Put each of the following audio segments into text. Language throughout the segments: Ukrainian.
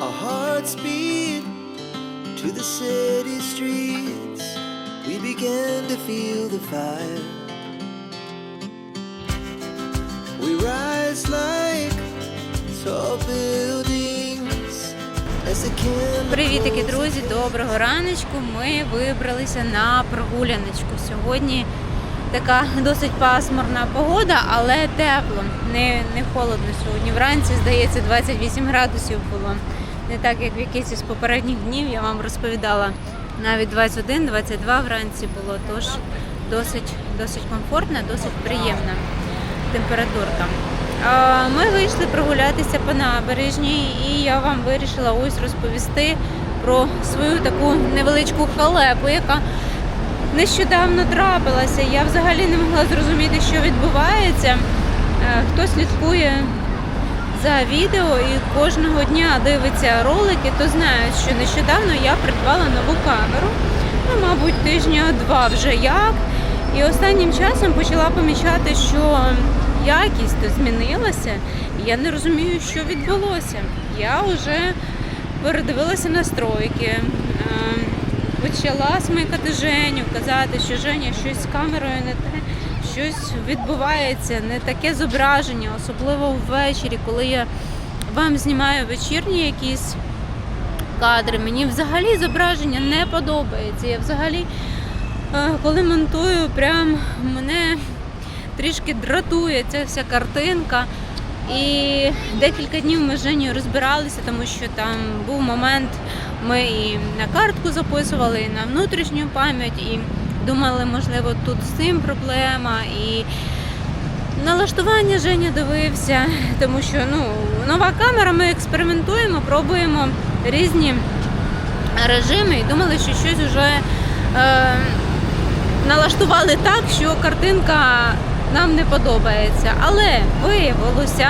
Our hearts beat to the city streets. We began to feel the fire. We rise like tall buildings as the candle Привітики, друзі! Доброго раночку. Ми вибралися на прогуляночку. Сьогодні така досить пасмурна погода, але тепло. Не, не холодно сьогодні. Вранці, здається, 28 градусів було. Не так, як в якийсь із попередніх днів я вам розповідала. Навіть 21-22 вранці було, тож досить, досить комфортна, досить приємна температурка. Ми вийшли прогулятися по набережній, і я вам вирішила ось розповісти про свою таку невеличку халепу, яка нещодавно трапилася. Я взагалі не могла зрозуміти, що відбувається. Е, Хто слідкує за відео і кожного дня дивиться ролики, то знають, що нещодавно я придбала нову камеру. Ну, мабуть, тижня два вже як. І останнім часом почала помічати, що якість змінилася, і я не розумію, що відбулося. Я вже передивилася настройки, е, почала смикати Женю, казати, що Женя щось з камерою не те, щось відбувається, не таке зображення, особливо ввечері, коли я вам знімаю вечірні якісь кадри. Мені взагалі зображення не подобається. Я взагалі, е, коли монтую, прям мене трішки дратує ця вся картинка. І декілька днів ми з Женєю розбиралися, тому що там був момент, ми і на картку записували, і на внутрішню пам'ять, і думали, можливо, тут з цим проблема. І налаштування Женя дивився, тому що ну, нова камера, ми експериментуємо, пробуємо різні режими і думали, що щось вже е, налаштували так, що картинка нам не подобається. Але виявилося,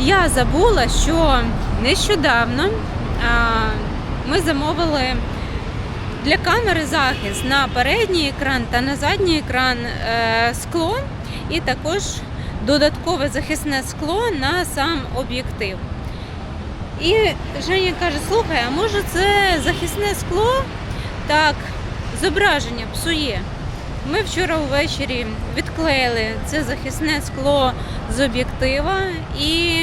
я забула, що нещодавно а, ми замовили для камери захист на передній екран та на задній екран е, скло, і також додаткове захисне скло на сам об'єктив. І Женя каже: слухай, а може це захисне скло так зображення псує. Ми вчора ввечері відклеїли це захисне скло з об'єктива і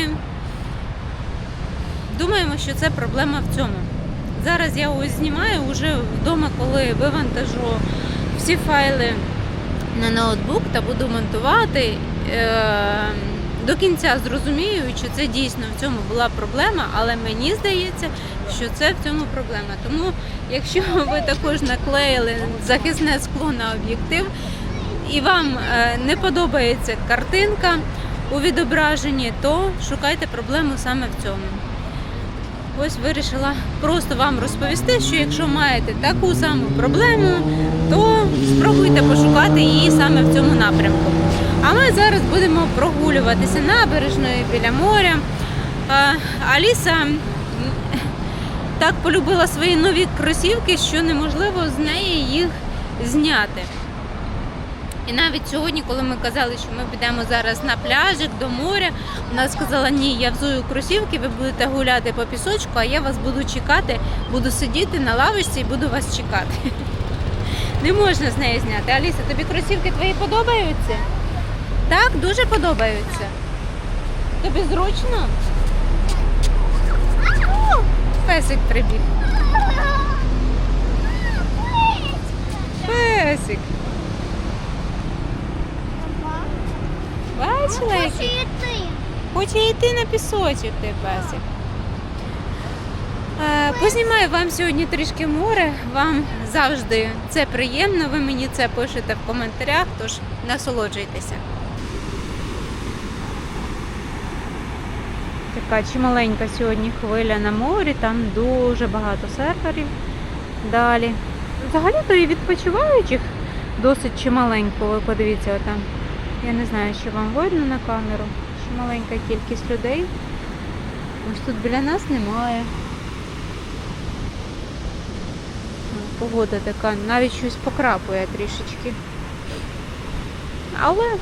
думаємо, що це проблема в цьому. Зараз я ось знімаю вже вдома, коли вивантажу всі файли на ноутбук та буду монтувати. Е- До кінця зрозумію, що це дійсно в цьому була проблема, але мені здається, що це в цьому проблема. Тому, якщо ви також наклеїли захисне скло на об'єктив і вам е, не подобається картинка у відображенні, то шукайте проблему саме в цьому. Ось вирішила просто вам розповісти, що якщо маєте таку саму проблему, то спробуйте пошукати її саме в цьому напрямку. А ми зараз будемо прогулюватися набережною біля моря. Аліса так полюбила свої нові кросівки, що неможливо з неї їх зняти. І навіть сьогодні, коли ми казали, що ми підемо зараз на пляжик до моря, вона сказала, ні, я взую кросівки, ви будете гуляти по пісочку, а я вас буду чекати, буду сидіти на лавочці і буду вас чекати. Не можна з неї зняти. Аліса, тобі кросівки твої подобаються? Так, дуже подобаються. Тобі зручно? Песик прибіг. Песик. Бачила? Хоче йти на пісочок, ти песик. Е, Познімаю вам сьогодні трішки море. Вам завжди це приємно. Ви мені це пишете в коментарях, тож насолоджуйтеся. Така чималенька сьогодні хвиля на морі, там дуже багато серферів. Далі. Взагалі-то і відпочиваючих досить чималенько. Ви подивіться отам. Я не знаю, що вам видно на камеру. Чималенька кількість людей. Ось тут біля нас немає. Погода така, навіть щось покрапує трішечки. Але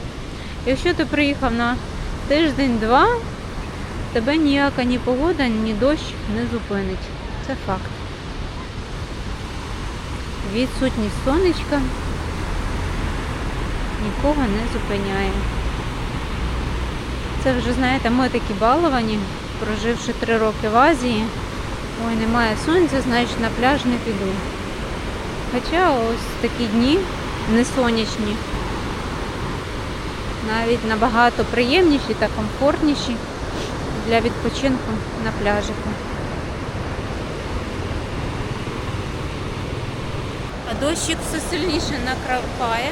якщо ти приїхав на тиждень-два, тебе ніяка ні погода, ні дощ не зупинить. Це факт. Відсутність сонечка нікого не зупиняє. Це вже, знаєте, ми такі баловані, проживши три роки в Азії. Ой, немає сонця, значить на пляж не піду. Хоча ось такі дні не сонячні, навіть набагато приємніші та комфортніші для відпочинку на пляжику. А дощик все сильніше накрапає.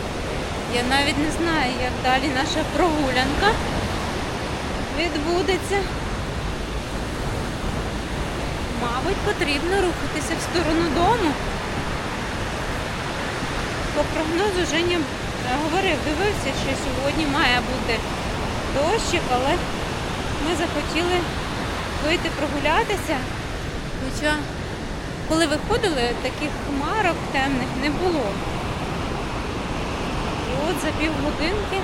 Я навіть не знаю, як далі наша прогулянка відбудеться. Мабуть, потрібно рухатися в сторону дому. По прогнозу Женя е, говорив, дивився, що сьогодні має бути дощик, але ми захотіли вийти прогулятися. Хоча, коли виходили, таких хмарок темних не було. От за півгодинки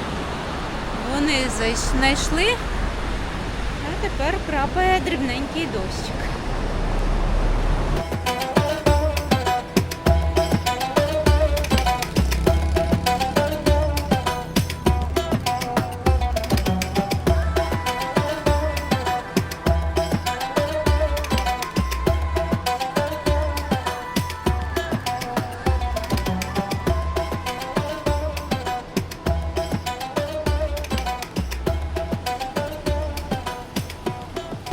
вони знайшли, а тепер крапає дрібненький дощик.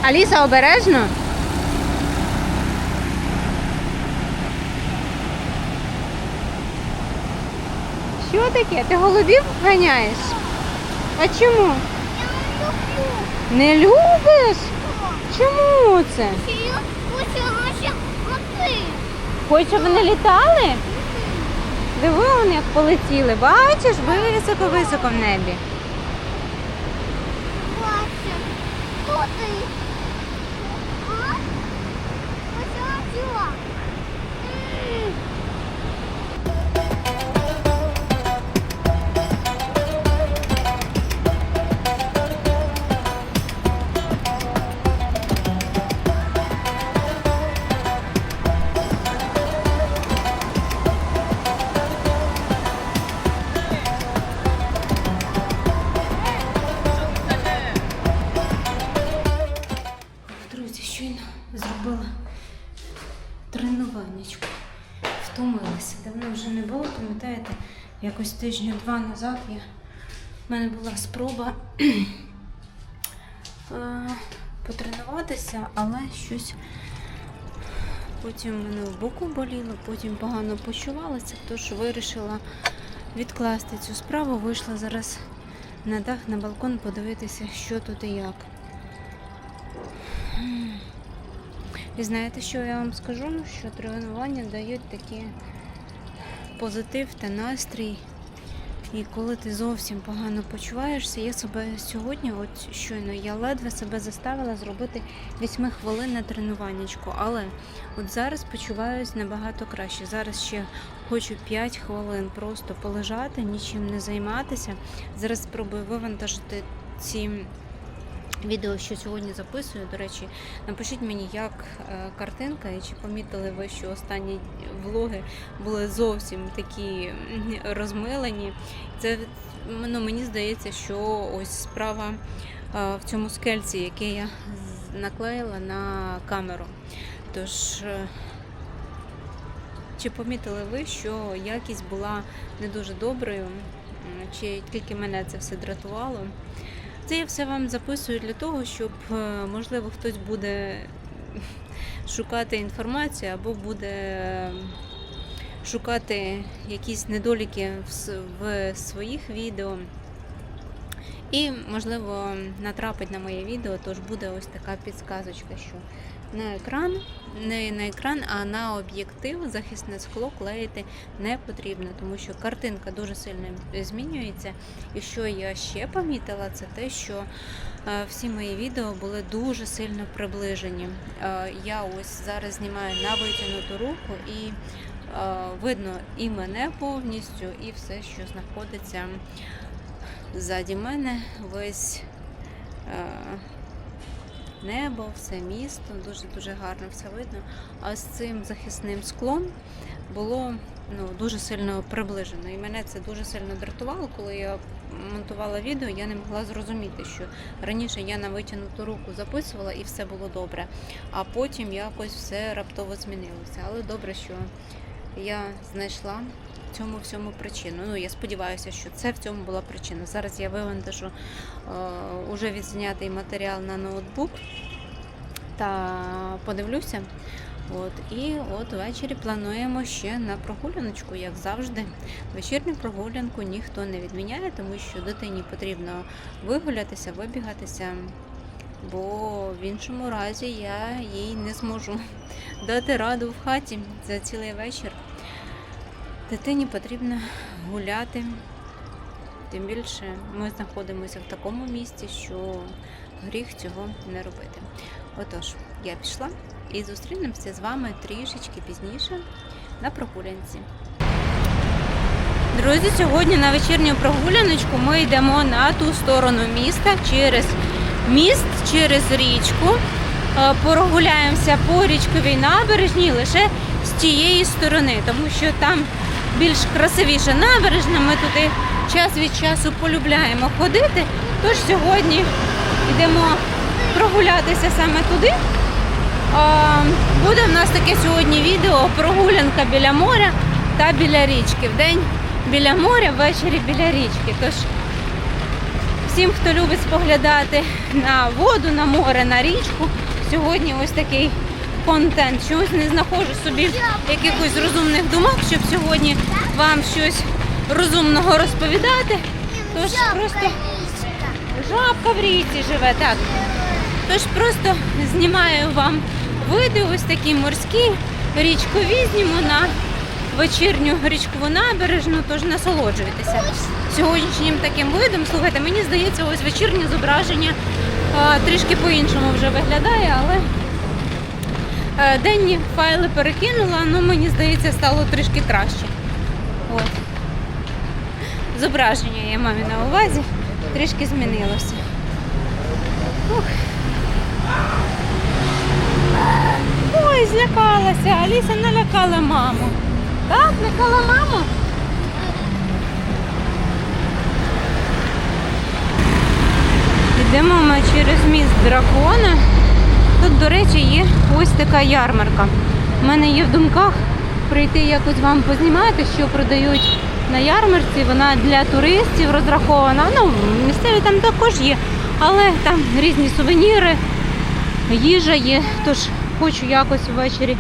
Аліса, обережно. Що таке? Ти голубів ганяєш? А чому? Я Не люблю. Не любиш? Чому це? Хочеш, щоб вони літали? Диви, вони як полетіли. Бачиш, високо-високо в небі. Два назад я... в мене була спроба е, потренуватися, але щось потім мене в боку боліло, потім погано почувалася, тож вирішила відкласти цю справу. Вийшла зараз на дах, на балкон подивитися, що тут і як. І знаєте, що я вам скажу? Що тренування дають такий позитив та настрій. І коли ти зовсім погано почуваєшся, я себе сьогодні, от щойно, я ледве себе заставила зробити 8 хвилин на тренуваннячку. Але от зараз почуваюся набагато краще. Зараз ще хочу 5 хвилин просто полежати, нічим не займатися. Зараз спробую вивантажити ці відео, що сьогодні записую. До речі, напишіть мені, як е, картинка, і чи помітили ви, що останні влоги були зовсім такі розмилені. Це ну, мені здається, що ось справа е, в цьому скельці, яке я наклеїла на камеру. Тож. е, Чи помітили ви, що якість була не дуже доброю, чи тільки мене це все дратувало? Це я все вам записую для того, щоб, е, можливо, хтось буде шукати інформацію або буде шукати якісь недоліки в своїх відео. І, можливо, натрапить на моє відео, тож буде ось така підсказочка, що на екран, не на екран, а на об'єктив захисне скло клеїти не потрібно, тому що картинка дуже сильно змінюється. І що я ще помітила, це те, що е, всі мої відео були дуже сильно приближені. Е, Я ось зараз знімаю на витягнуту руку і е, видно і мене повністю, і все, що знаходиться ззаді мене, весь небо, все місто, дуже-дуже гарно все видно. А з цим захисним склом було ну, дуже сильно приближено. І мене це дуже сильно дратувало, коли я монтувала відео, я не могла зрозуміти, що раніше я на витягнуту руку записувала і все було добре. А потім якось все раптово змінилося. Але добре, що я знайшла цьому всьому причину. Ну, я сподіваюся, що це в цьому була причина. Зараз я вивантажу е, уже відзнятий матеріал на ноутбук та подивлюся. От, і от ввечері плануємо ще на прогуляночку, як завжди. Вечірню прогулянку ніхто не відміняє, тому що дитині потрібно вигулятися, вибігатися, бо в іншому разі я їй не зможу дати раду в хаті за цілий вечір. Дитині потрібно гуляти. Тим більше ми знаходимося в такому місці, що гріх цього не робити. Отож, я пішла і зустрінемося з вами трішечки пізніше на прогулянці. Друзі, сьогодні на вечірню прогуляночку ми йдемо на ту сторону міста через міст, через річку. Е, Прогуляємося по річковій набережній лише з тієї сторони, тому що там більш красивіша набережна. Ми туди час від часу полюбляємо ходити. Тож сьогодні йдемо прогулятися саме туди. Буде в нас таке сьогодні відео прогулянка біля моря та біля річки. Вдень біля моря, ввечері біля річки. Тож всім, хто любить споглядати на воду, на море, на річку, сьогодні ось такий контент. Чогось не знаходжу собі якихось розумних думок, щоб сьогодні вам щось розумного розповідати. Тож просто жабка в річці живе, так. Тож просто знімаю вам види ось такі морські, річкові зніму на вечірню річкову набережну, тож насолоджуйтеся сьогоднішнім таким видом. Слухайте, мені здається, ось вечірнє зображення а, трішки по-іншому вже виглядає, але денні файли перекинула, ну мені здається, стало трішки краще. От. Зображення я маю на увазі, трішки змінилося. Ух. Ой, злякалася. Аліса налякала маму. Так, лякала маму? Йдемо ми через міст дракона. Тут, до речі, є ось така ярмарка. У мене є в думках прийти якось вам познімати, що продають на ярмарці. Вона для туристів розрахована. Ну, місцеві там також є, але там різні сувеніри, їжа є. Тож хочу якось ввечері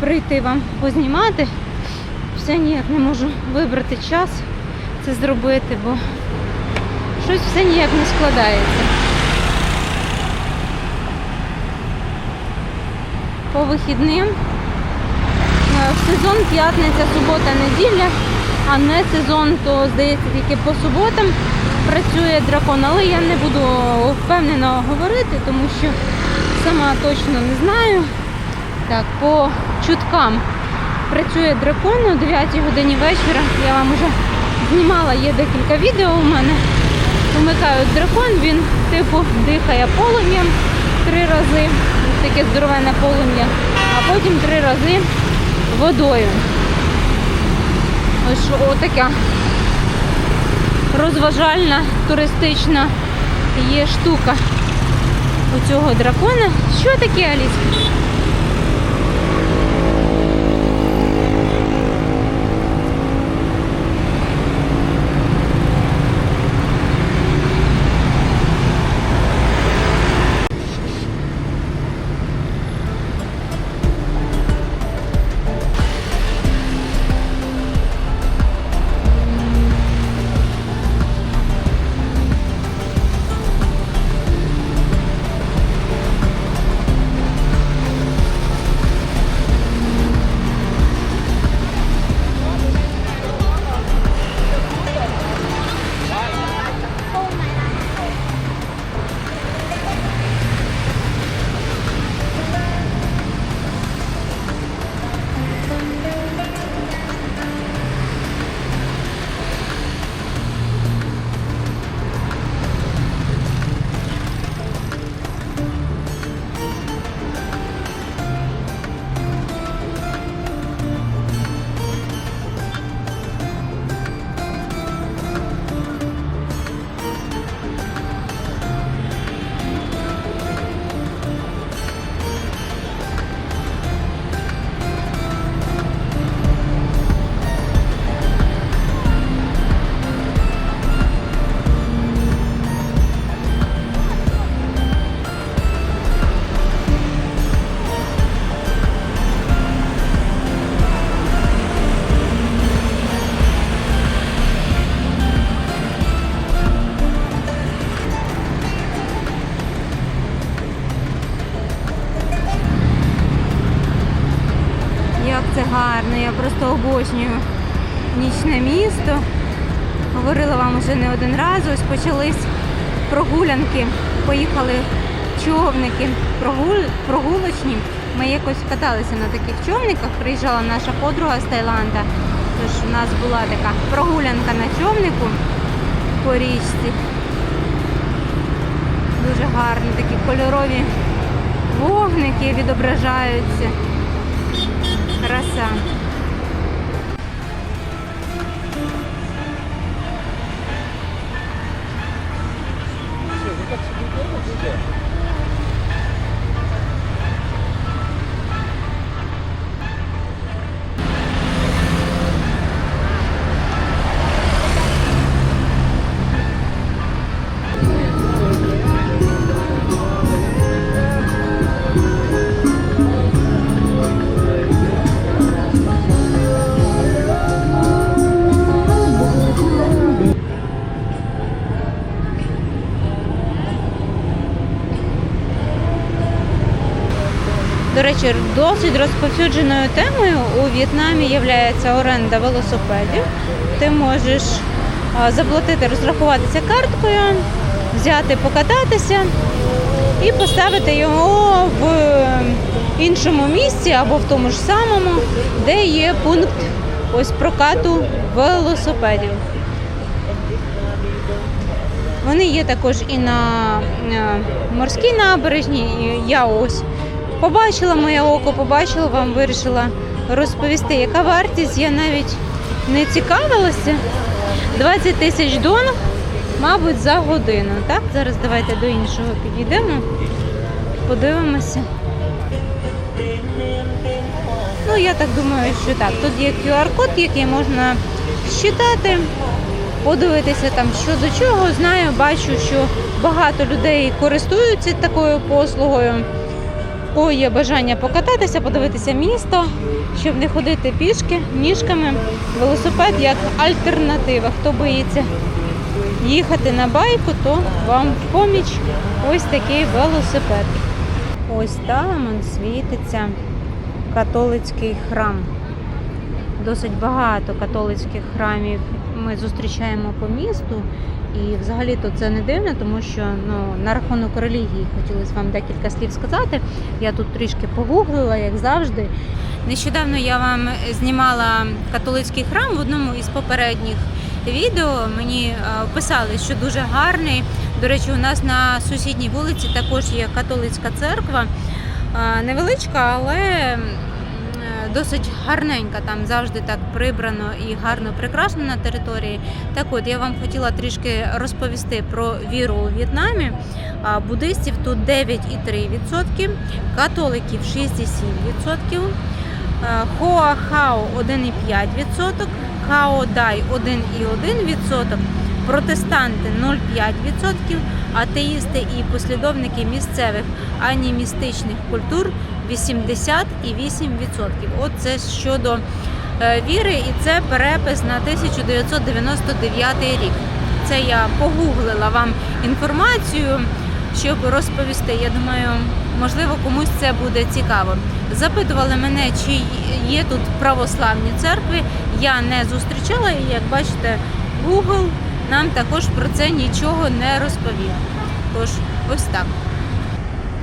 прийти вам познімати. Все ніяк не можу вибрати час це зробити, бо щось все ніяк не складається. По вихідним е, в сезон п'ятниця, субота, неділя, а не сезон, то здається тільки по суботам працює дракон, але я не буду впевнено говорити, тому що сама точно не знаю. Так, по чуткам працює дракон о 9 годині вечора. Я вам вже знімала, є декілька відео у мене. Вмикають дракон, він типу дихає полум'ям три рази, таке здоровенне полум'я, а потім три рази водою. Ось отака розважальна, туристична є штука у цього дракона. Що таке, Аліс? Просто обожнюю нічне місто. Говорила вам уже не один раз. Ось почались прогулянки. Поїхали човники прогуль... прогулочні. Ми якось каталися на таких човниках. Приїжджала наша подруга з Таїланда. Тож у нас була така прогулянка на човнику по річці. Дуже гарні такі кольорові вогники відображаються. Краса. До речі, досить розповсюдженою темою у В'єтнамі є оренда велосипедів. Ти можеш заплатити, розрахуватися карткою, взяти, покататися і поставити його в іншому місці або в тому ж самому, де є пункт ось прокату велосипедів. Вони є також і на е, морській набережній. І я ось побачила моє око, побачила вам, вирішила розповісти, яка вартість. Я навіть не цікавилася. 20 тисяч донг, мабуть, за годину. Так, зараз давайте до іншого підійдемо, подивимося. Ну, я так думаю, що так. Тут є QR-код, який можна считати подивитися там що до чого. Знаю, бачу, що багато людей користуються такою послугою. Кого є бажання покататися, подивитися місто, щоб не ходити пішки, ніжками. Велосипед як альтернатива. Хто боїться їхати на байку, то вам в поміч ось такий велосипед. Ось там світиться католицький храм досить багато католицьких храмів ми зустрічаємо по місту. І взагалі-то це не дивно, тому що ну, на рахунок релігії хотілося вам декілька слів сказати. Я тут трішки погуглила, як завжди. Нещодавно я вам знімала католицький храм в одному із попередніх відео. Мені е, писали, що дуже гарний. До речі, у нас на сусідній вулиці також є католицька церква. Е, Невеличка, але досить гарненька. Там завжди так прибрано і гарно прикрашено на території. Так от я вам хотіла трішки розповісти про віру у В'єтнамі. Буддистів тут 9,3%, католиків 6,7%, е, Хоахао 1,5%, Хаодай 1,1%, протестанти 0,5%, атеїсти і послідовники місцевих анімістичних культур 80,8%. От це щодо е, віри, і це перепис на 1999 рік. Це я погуглила вам інформацію, щоб розповісти. Я думаю, можливо, комусь це буде цікаво. Запитували мене, чи є тут православні церкви. Я не зустрічала, і як бачите, Google нам також про це нічого не розповів. Тож, ось так.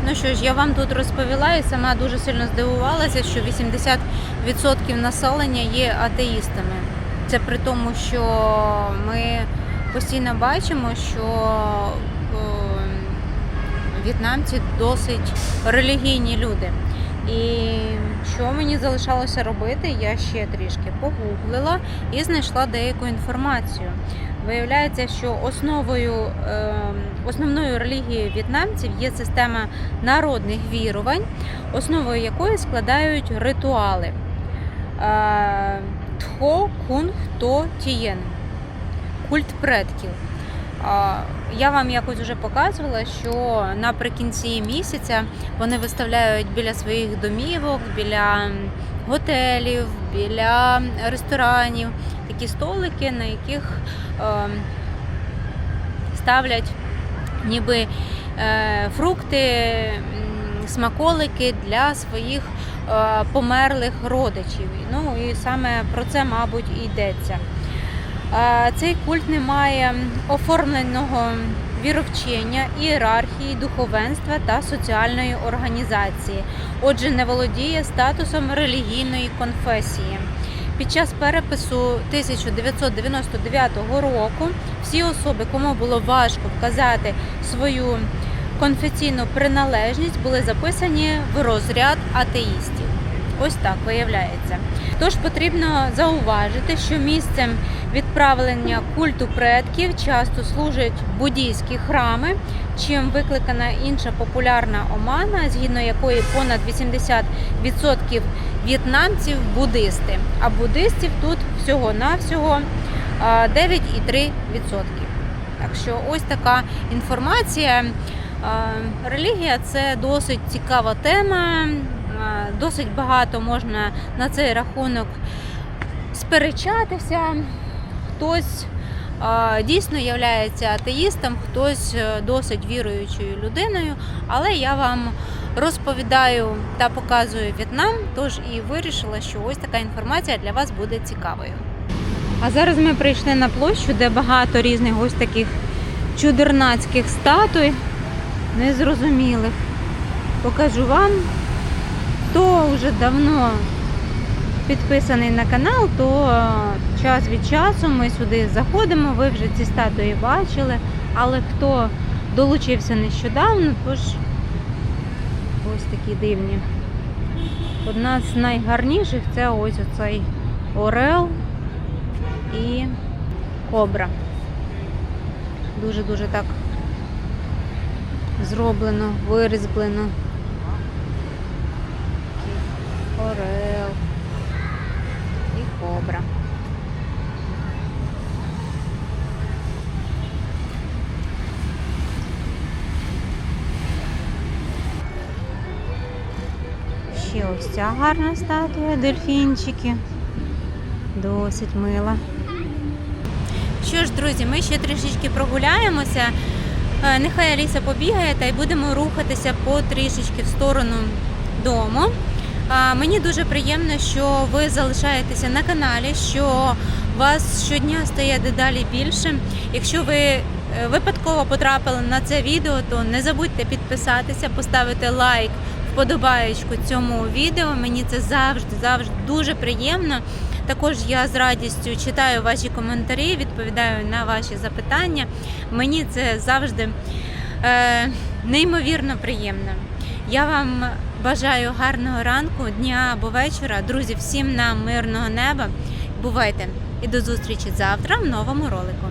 Ну що ж, я вам тут розповіла і сама дуже сильно здивувалася, що 80% населення є атеїстами. Це при тому, що ми постійно бачимо, що е, в'єтнамці досить релігійні люди. І що мені залишалося робити, я ще трішки погуглила і знайшла деяку інформацію. Виявляється, що основою е, основною релігією в'єтнамців є система народних вірувань, основою якої складають ритуали Е, Тхо, Кунг, То, Тієн. Культ предків. Я вам якось вже показувала, що наприкінці місяця вони виставляють біля своїх домівок, біля готелів, біля ресторанів такі столики, на яких е, ставлять ніби е, фрукти, смаколики для своїх е, померлих родичів. Ну і саме про це, мабуть, і йдеться. Цей культ не має оформленого віровчення, ієрархії, духовенства та соціальної організації. Отже, не володіє статусом релігійної конфесії. Під час перепису 1999 року всі особи, кому було важко вказати свою конфесійну приналежність, були записані в розряд атеїстів. Ось так виявляється. Тож потрібно зауважити, що місцем відправлення культу предків часто служать буддійські храми, чим викликана інша популярна омана, згідно якої понад 80% в'єтнамців буддисти, а буддистів тут всього-навсього а, 9,3%. Так що ось така інформація. Релігія це досить цікава тема. Досить багато можна на цей рахунок сперечатися. Хтось дійсно є атеїстом, хтось е, досить віруючою людиною, але я вам розповідаю та показую В'єтнам, тож і вирішила, що ось така інформація для вас буде цікавою. А зараз ми прийшли на площу, де багато різних ось таких чудернацьких статуй, незрозумілих. Покажу вам, хто вже давно підписаний на канал, то е, час від часу ми сюди заходимо. Ви вже ці статуї бачили. Але хто долучився нещодавно, тож ось такі дивні. Одна з найгарніших це ось оцей Орел і Кобра. Дуже-дуже так зроблено, вирізблено. Орел кобра. Ще ось ця гарна статуя, дельфінчики. Досить мила. Що ж, друзі, ми ще трішечки прогуляємося. Е, Нехай Аліса побігає та й будемо рухатися потрішечки в сторону дому. Мені дуже приємно, що ви залишаєтеся на каналі, що вас щодня стає дедалі більше. Якщо ви е, випадково потрапили на це відео, то не забудьте підписатися, поставити лайк, вподобаєчку цьому відео. Мені це завжди, завжди дуже приємно. Також я з радістю читаю ваші коментарі, відповідаю на ваші запитання. Мені це завжди е, неймовірно приємно. Я вам бажаю гарного ранку, дня або вечора. Друзі, всім нам мирного неба. Бувайте і до зустрічі завтра в новому ролику.